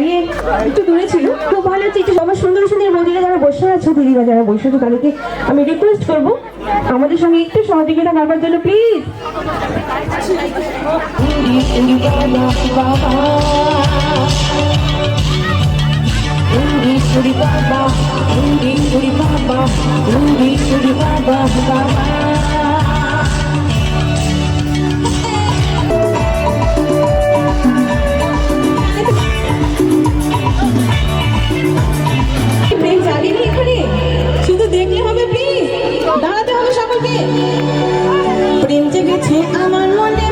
দাঁড়িয়ে একটু দূরে ছিল খুব ভালো হচ্ছে একটু সবার সুন্দর সুন্দর মন্দিরে যারা বসে আছে দিদিরা যারা বসে আছে তাদেরকে আমি রিকোয়েস্ট করব আমাদের সঙ্গে একটু সহযোগিতা করবার জন্য please Rudy Baba, Rudy Baba, Rudy Baba, Rudy Baba. লাগেনি এখানে। শুধু দেখলে হবে প্লিজ দাঁড়াতে হবে সকলকে। প্রেম জেগেছে আমার মনে